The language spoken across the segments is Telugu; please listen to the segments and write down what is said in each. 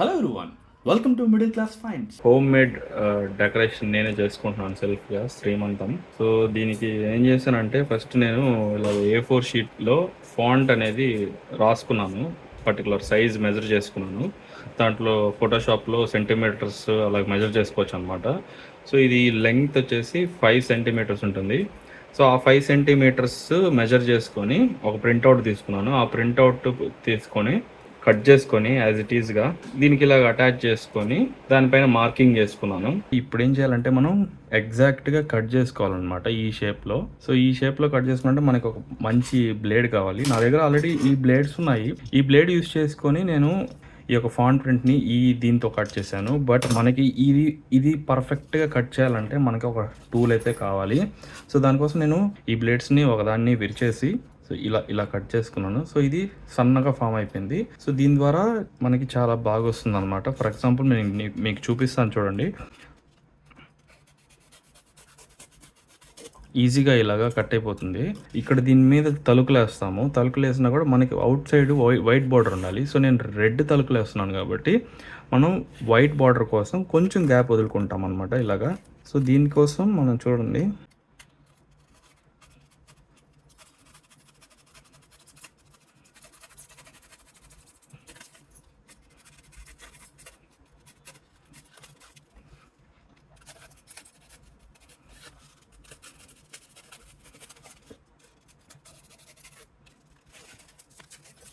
Hello everyone welcome to middle class fines home made decoration నేనే చేసుకుంటున్నాను సెల్ఫ్గా శ్రీమంతం. సో దీనికి ఏం చేశానంటే ఫస్ట్ నేను ఇలా ఏ ఫోర్ షీట్లో ఫాంట్ అనేది రాసుకున్నాను పర్టికులర్ సైజ్ మెజర్ చేసుకున్నాను. దాంట్లో ఫోటోషాప్లో సెంటీమీటర్స్ అలా మెజర్ చేసుకోవచ్చు అనమాట సో ఇది లెంగ్త్ వచ్చేసి ఫైవ్ సెంటీమీటర్స్ ఉంటుంది. సో ఆ ఫైవ్ సెంటీమీటర్స్ మెజర్ చేసుకొని ఒక ప్రింట్అవుట్ తీసుకున్నాను. ఆ ప్రింట్అవుట్ తీసుకొని కట్ చేసుకొని యాజ్ ఇట్ ఈస్గా దీనికి ఇలాగ అటాచ్ చేసుకొని దానిపైన మార్కింగ్ చేసుకున్నాను. ఇప్పుడు ఏం చేయాలంటే మనం ఎగ్జాక్ట్గా కట్ చేసుకోవాలన్నమాట ఈ షేప్లో సో ఈ షేప్లో కట్ చేసుకుంటే మనకి ఒక మంచి బ్లేడ్ కావాలి. నా దగ్గర ఆల్రెడీ ఈ బ్లేడ్స్ ఉన్నాయి. ఈ బ్లేడ్ యూస్ చేసుకొని నేను ఈ యొక్క ఫాంట్ ప్రింట్ని ఈ దీంతో కట్ చేశాను. బట్ మనకి ఇది ఇది పర్ఫెక్ట్గా కట్ చేయాలంటే మనకి ఒక టూల్ అయితే కావాలి. సో దానికోసం నేను ఈ బ్లేడ్స్ని ఒకదాన్ని విరిచేసి సో ఇలా ఇలా కట్ చేసుకున్నాను. సో ఇది సన్నగా ఫామ్ అయిపోయింది. సో దీని ద్వారా మనకి చాలా బాగా వస్తుంది అనమాట ఫర్ ఎగ్జాంపుల్ నేను మీకు చూపిస్తాను చూడండి. ఈజీగా ఇలాగా కట్ అయిపోతుంది. ఇక్కడ దీని మీద తలుకులు వేస్తాము. తలుకులు వేసినా కూడా మనకి అవుట్ సైడ్ వైట్ బార్డర్ ఉండాలి. సో నేను రెడ్ తలుకులు వేస్తున్నాను కాబట్టి మనం వైట్ బార్డర్ కోసం కొంచెం గ్యాప్ వదులుకుంటాం అనమాట ఇలాగా. సో దీనికోసం మనం చూడండి.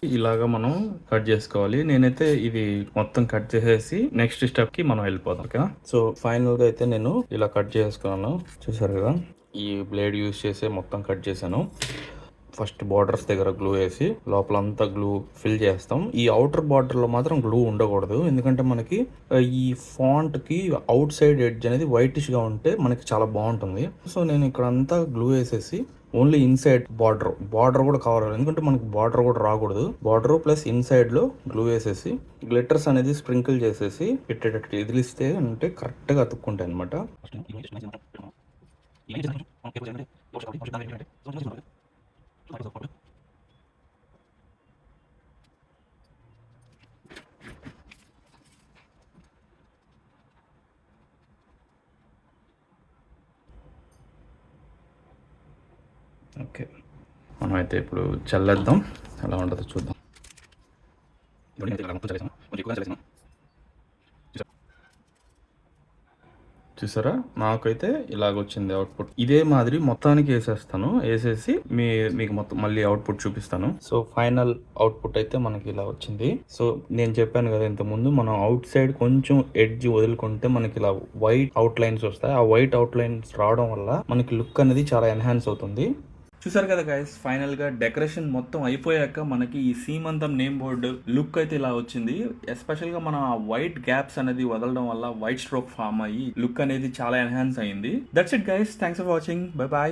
ఇలాగా మనం కట్ చేసుకోవాలి. నేనైతే ఇది మొత్తం కట్ చేసేసి నెక్స్ట్ స్టెప్కి మనం వెళ్ళిపోదాం. ఓకే సో ఫైనల్గా అయితే నేను ఇలా కట్ చేసుకున్నాను. చూసారు కదా? ఈ బ్లేడ్ యూజ్ చేసే మొత్తం కట్ చేశాను. ఫస్ట్ బార్డర్స్ దగ్గర గ్లూ వేసి లోపలంతా గ్లూ ఫిల్ చేస్తాం. ఈ అవుటర్ బార్డర్లో మాత్రం గ్లూ ఉండకూడదు. ఎందుకంటే మనకి ఈ ఫాంట్కి అవుట్ సైడ్ ఎడ్జ్ అనేది వైటిష్గా ఉంటే మనకి చాలా బాగుంటుంది. సో నేను ఇక్కడ అంతా గ్లూ వేసేసి ఓన్లీ ఇన్సైడ్ బార్డర్. బార్డర్ కూడా కావాలి ఎందుకంటే మనకి బార్డర్ కూడా రాకూడదు. బార్డర్ ప్లస్ ఇన్సైడ్లో గ్లూ వేసేసి గ్లిటర్స్ అనేది స్ప్రింకిల్ చేసేసి పెట్టేటట్టు ఎదిలిస్తే అంటే కరెక్ట్గా అతుక్కుంటాయి అనమాట ఓకే. మనం అయితే ఇప్పుడు చల్లేద్దాం. ఎలా ఉంటుందో చూద్దాం. చూసారా? నాకైతే ఇలాగొచ్చింది అవుట్పుట్ ఇదే మాదిరి మొత్తానికి వేసేస్తాను. వేసేసి మీ మీకు మొత్తం మళ్ళీ అవుట్పుట్ చూపిస్తాను. సో ఫైనల్ అవుట్పుట్ అయితే మనకి ఇలా వచ్చింది. సో నేను చెప్పాను కదా ఇంతకుముందు మనం అవుట్ సైడ్ కొంచెం ఎడ్జ్ వదులుకుంటే మనకి ఇలా వైట్ అవుట్ లైన్స్ వస్తాయి. ఆ వైట్ అవుట్ లైన్స్ రావడం వల్ల మనకి లుక్ అనేది చాలా ఎన్హాన్స్ అవుతుంది. చూసారు కదా గైస్ ఫైనల్గా డెకరేషన్ మొత్తం అయిపోయాక మనకి ఈ సీమంతం నేమ్ బోర్డు లుక్ అయితే ఇలా వచ్చింది. ఎస్పెషల్గా మనం ఆ వైట్ గ్యాప్స్ అనేది వదలడం వల్ల వైట్ స్ట్రోక్ ఫామ్ అయ్యి లుక్ అనేది చాలా ఎన్హాన్స్ అయింది. That's it guys thanks for watching bye bye